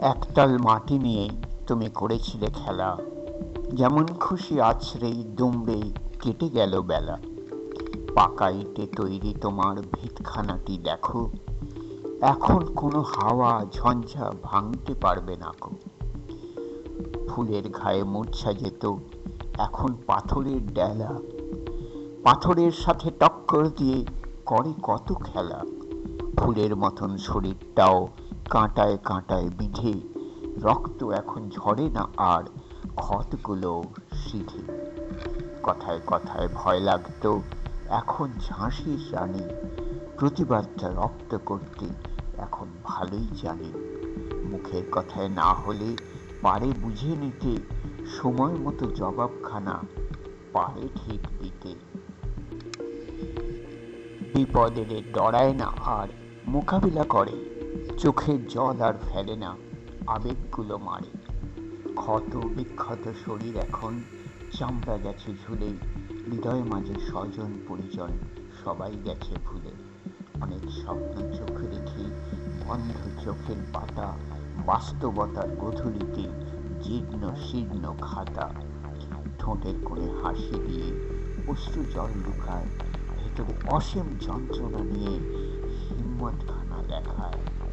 একতাল মাটি নিয়ে তুমি করেছিলে খেলা। যেমন খুশি আছড়েই দুমড়ে কেটে গেল বেলা। পাকা ইটে তৈরি তোমার ভিতখানাটি দেখো। এখন কোনো হাওয়া ঝঞ্ঝা ভাঙতে পারবে না কো ফুলের ঘায়ে মূর্ছা যেত, এখন পাথরের ডেলা। পাথরের সাথে টক্কর দিয়ে করে কত খেলা। ফুলের মতন শরীরটাও কাঁটায় কাঁটায় বিঁধে, রক্ত এখন ঝরে না আর ক্ষতগুলো সিধে। কথায় কথায় ভয় লাগতো, এখন ঝাঁসির রানী প্রতিবাদটা রক্ত করতে এখন ভালোই জানে। মুখের কথায় না হলে পারে বুঝে নিতে, সময় মতো জবাবখানা পারে ঠিক দিতে। বিপদের ডরায় না আর মোকাবিলা করে। চোখের জল আর ফেলে না, আবেগগুলো মারে। ক্ষত বিক্ষত শরীর এখন চামড়া গেছে ঝুলে, হৃদয় মাঝে স্বজন পরিজন সবাই গেছে ভুলে। অনেক স্বপ্ন চোখে রেখে, বন্ধ চোখের পাতা, বাস্তবতার গধূলিতে জীর্ণ শীর্ণ খাতা। ঠোঁটের করে হাসি দিয়ে অশ্রু জল লুকায়, ভেতরে অসীম যন্ত্রণা নিয়ে হিম্মতখানা দেখায়।